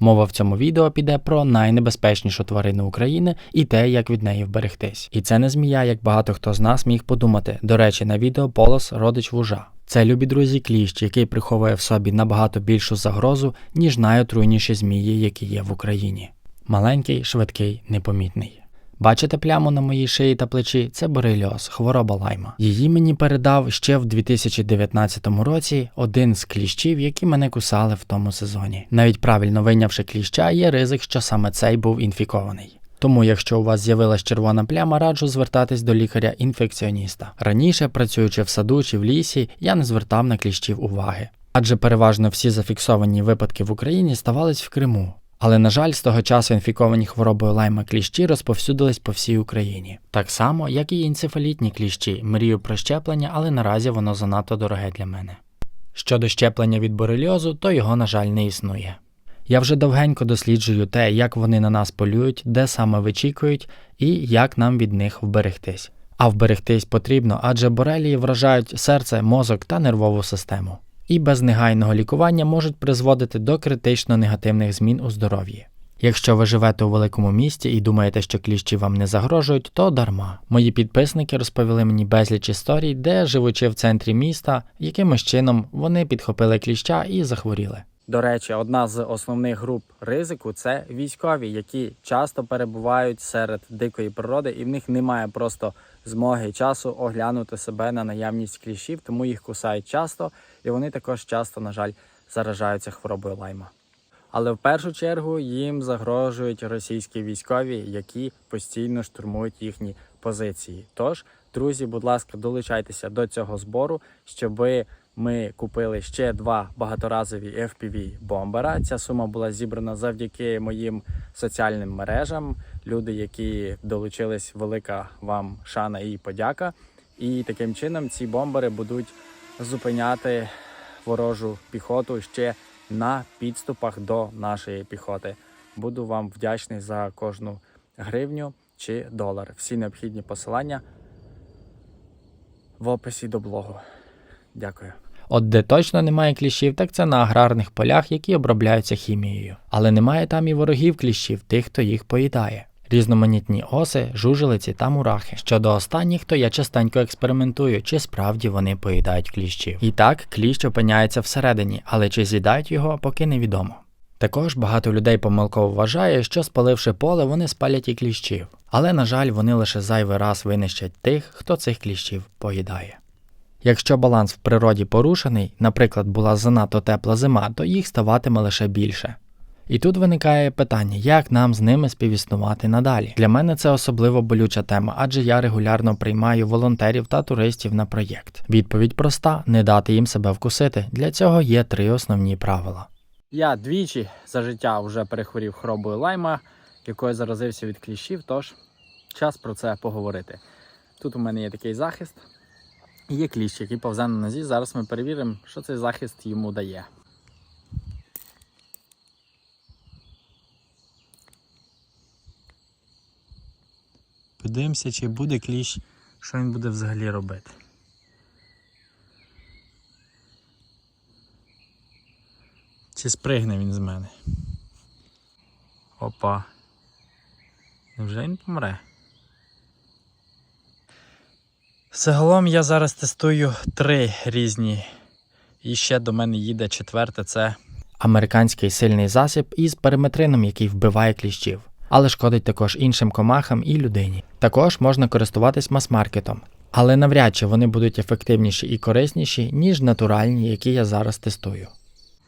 Мова в цьому відео піде про найнебезпечнішу тварину України і те, як від неї вберегтись. І це не змія, як багато хто з нас міг подумати. До речі, на відео полос родич вужа. Це любі друзі кліщ, який приховує в собі набагато більшу загрозу, ніж найотруйніші змії, які є в Україні. Маленький, швидкий, непомітний. Бачите пляму на моїй шиї та плечі? Це борельоз, хвороба лайма. Її мені передав ще в 2019 році один з кліщів, які мене кусали в тому сезоні. Навіть правильно вийнявши кліща, є ризик, що саме цей був інфікований. Тому, якщо у вас з'явилась червона пляма, раджу звертатись до лікаря-інфекціоніста. Раніше, працюючи в саду чи в лісі, я не звертав на кліщів уваги. Адже переважно всі зафіксовані випадки в Україні ставались в Криму. Але, на жаль, з того часу інфіковані хворобою лайма кліщі розповсюдились по всій Україні. Так само, як і енцефалітні кліщі, мрію про щеплення, але наразі воно занадто дороге для мене. Щодо щеплення від борельозу, то його, на жаль, не існує. Я вже довгенько досліджую те, як вони на нас полюють, де саме вичікують і як нам від них вберегтись. А вберегтись потрібно, адже борелії вражають серце, мозок та нервову систему. І без негайного лікування можуть призводити до критично негативних змін у здоров'ї. Якщо ви живете у великому місті і думаєте, що кліщі вам не загрожують, то дарма. Мої підписники розповіли мені безліч історій, де, живучи в центрі міста, якимось чином вони підхопили кліща і захворіли. До речі, одна з основних груп ризику це військові, які часто перебувають серед дикої природи, і в них немає просто змоги часу оглянути себе на наявність кліщів, тому їх кусають часто, і вони також часто, на жаль, заражаються хворобою лайма. Але в першу чергу їм загрожують російські військові, які постійно штурмують їхні позиції. Тож, друзі, будь ласка, долучайтеся до цього збору, щоби ми купили ще два багаторазові fpv бомбера. Ця сума була зібрана завдяки моїм соціальним мережам. Люди, які долучились, велика вам шана і подяка. І таким чином ці бомбери будуть зупиняти ворожу піхоту ще на підступах до нашої піхоти. Буду вам вдячний за кожну гривню чи долар. Всі необхідні посилання в описі до блогу. Дякую. От де точно немає кліщів, так це на аграрних полях, які обробляються хімією. Але немає там і ворогів кліщів, тих, хто їх поїдає. Різноманітні оси, жужелиці та мурахи. Щодо останніх, то я частенько експериментую, чи справді вони поїдають кліщів. І так, кліщ опиняється всередині, але чи з'їдають його, поки невідомо. Також багато людей помилково вважає, що спаливши поле, вони спалять і кліщів. Але, на жаль, вони лише зайвий раз винищать тих, хто цих кліщів поїдає. Якщо баланс в природі порушений, наприклад, була занадто тепла зима, то їх ставатиме лише більше. І тут виникає питання, як нам з ними співіснувати надалі. Для мене це особливо болюча тема, адже я регулярно приймаю волонтерів та туристів на проєкт. Відповідь проста: не дати їм себе вкусити. Для цього є три основні правила. Я двічі за життя вже перехворів хробою лайма, якою заразився від кліщів, тож час про це поговорити. Тут у мене є такий захист. Є кліщ, який повзе на нозі. Зараз ми перевіримо, що цей захист йому дає. Подивимося, чи буде кліщ, що він буде взагалі робити. Чи спригне він з мене? Опа. Невже він помре? Загалом я зараз тестую три різні. І ще до мене їде четверте це американський сильний засіб із периметрином, який вбиває кліщів, але шкодить також іншим комахам і людині. Також можна користуватись мас-маркетом, але навряд чи вони будуть ефективніші і корисніші, ніж натуральні, які я зараз тестую.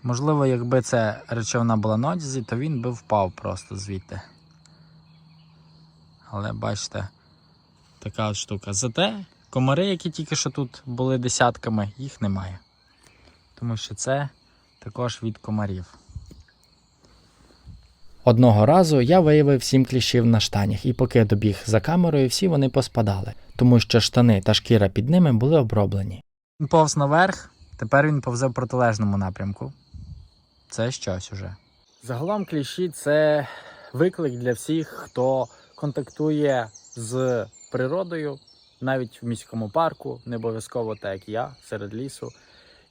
Можливо, якби це речовина була на одязі, то він би впав просто звідти. Але бачите, така штука. Зате комари, які тільки що тут були десятками, їх немає. Тому що це також від комарів. Одного разу я виявив сім кліщів на штанях, і поки добіг за камерою, всі вони поспадали, тому що штани та шкіра під ними були оброблені. Він повз наверх, тепер він повзе в протилежному напрямку. Це щось уже. Загалом кліщі це виклик для всіх, хто контактує з природою, навіть в міському парку, не обов'язково так як я, серед лісу.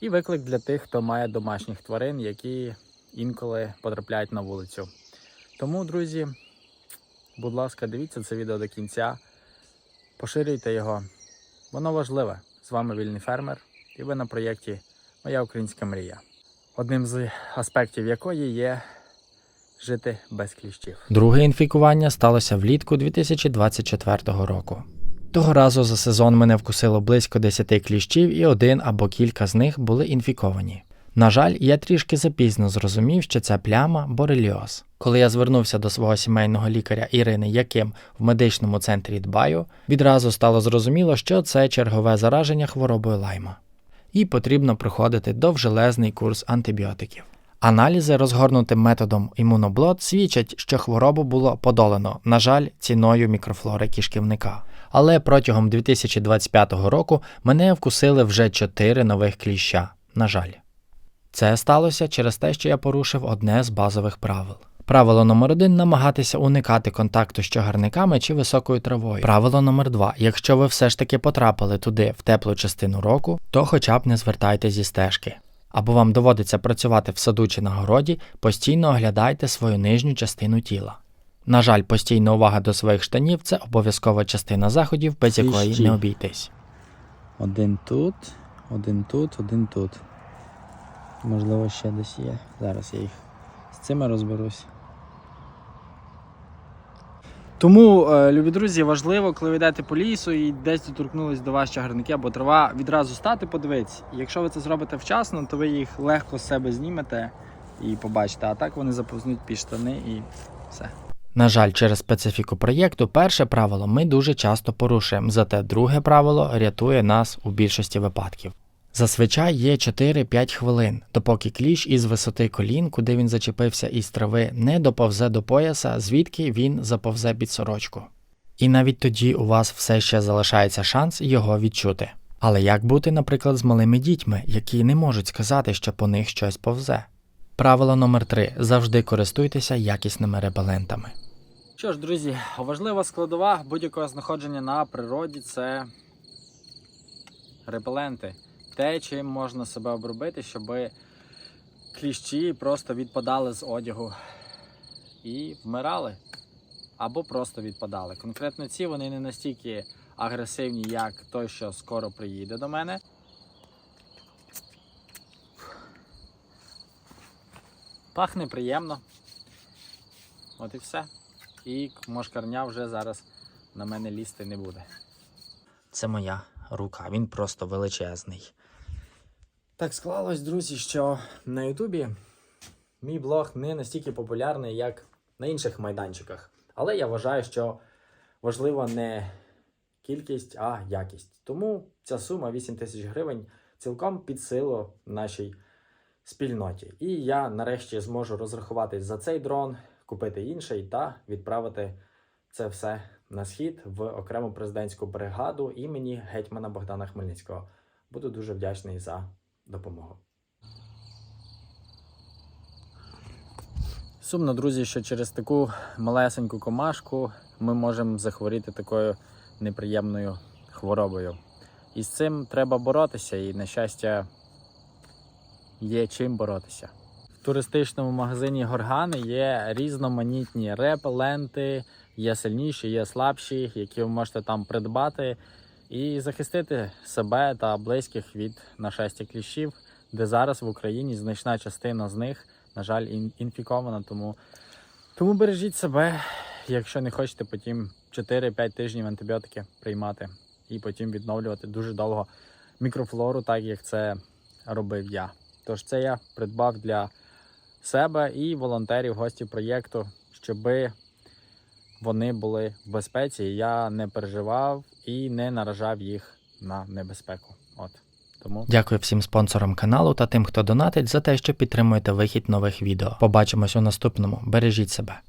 І виклик для тих, хто має домашніх тварин, які інколи потрапляють на вулицю. Тому, друзі, будь ласка, дивіться це відео до кінця, поширюйте його. Воно важливе. З вами вільний фермер, і ви на проєкті Моя українська мрія. Одним з аспектів якої є жити без кліщів. Друге інфікування сталося влітку 2024 року. Того разу за сезон мене вкусило близько 10 кліщів, і один або кілька з них були інфіковані. На жаль, я трішки запізно зрозумів, що це пляма бореліоз. Коли я звернувся до свого сімейного лікаря Ірини, яким в медичному центрі дбаю, відразу стало зрозуміло, що це чергове зараження хворобою лайма. І потрібно проходити довжелезний курс антибіотиків. Аналізи, розгорнутим методом імуноблот, свідчать, що хворобу було подолано, на жаль, ціною мікрофлори кишківника. Але протягом 2025 року мене вкусили вже 4 нових кліща. На жаль. Це сталося через те, що я порушив одне з базових правил. Правило номер один намагатися уникати контакту з чагарниками чи високою травою. Правило номер два якщо ви все ж таки потрапили туди в теплу частину року, то хоча б не звертайте зі стежки. Або вам доводиться працювати в саду чи на городі, постійно оглядайте свою нижню частину тіла. На жаль, постійна увага до своїх штанів це обов'язкова частина заходів, без якої не обійтись. Один тут, один тут, один тут. Можливо, ще десь є. Зараз я їх з цими розберусь. Тому, е, любі друзі, важливо, коли ви йдете по лісу і десь доторкнулись до вас чагарники або трава, відразу стати, подивитися. Якщо ви це зробите вчасно, то ви їх легко з себе знімете і побачите. А так вони заповзнуть під штани і все. На жаль, через специфіку проєкту, перше правило ми дуже часто порушуємо, зате друге правило рятує нас у більшості випадків. Зазвичай є 4-5 хвилин, допоки кліщ із висоти колін, куди він зачепився із трави, не доповзе до пояса, звідки він заповзе під сорочку. І навіть тоді у вас все ще залишається шанс його відчути. Але як бути, наприклад, з малими дітьми, які не можуть сказати, що по них щось повзе? Правило номер 3 завжди користуйтеся якісними репелентами. Що ж, друзі, важлива складова будь-якого знаходження на природі це репеленти. Те, чим можна себе обробити, щоб кліщі просто відпадали з одягу і вмирали. Або просто відпадали. Конкретно ці вони не настільки агресивні, як той, що скоро приїде до мене. Пахне приємно. От і все. І мошкарня вже зараз на мене лізти не буде. Це моя рука, він просто величезний. Так склалось, друзі, що на Ютубі мій блог не настільки популярний, як на інших майданчиках. Але я вважаю, що важлива не кількість, а якість. Тому ця сума 8 тисяч гривень цілком під силу нашій спільноті. І я нарешті зможу розрахуватись за цей дрон, купити інший та відправити це все на схід в окрему президентську бригаду імені гетьмана Богдана Хмельницького. Буду дуже вдячний за допомогу. Сумно, друзі, що через таку малесеньку комашку ми можемо захворіти такою неприємною хворобою. І з цим треба боротися, і, на щастя, є чим боротися. В туристичному магазині Горгани є різноманітні репеленти, є сильніші, є слабші, які ви можете там придбати і захистити себе та близьких від нашестя кліщів, де зараз в Україні значна частина з них, на жаль, ін- інфікована. Тому, тому бережіть себе, якщо не хочете потім 4-5 тижнів антибіотики приймати і потім відновлювати дуже довго мікрофлору, так як це робив я. Тож це я придбав для себе і волонтерів, гостів проєкту, щоби вони були в безпеці, я не переживав і не наражав їх на небезпеку. От тому дякую всім спонсорам каналу та тим, хто донатить за те, що підтримуєте вихід нових відео. Побачимось у наступному. Бережіть себе.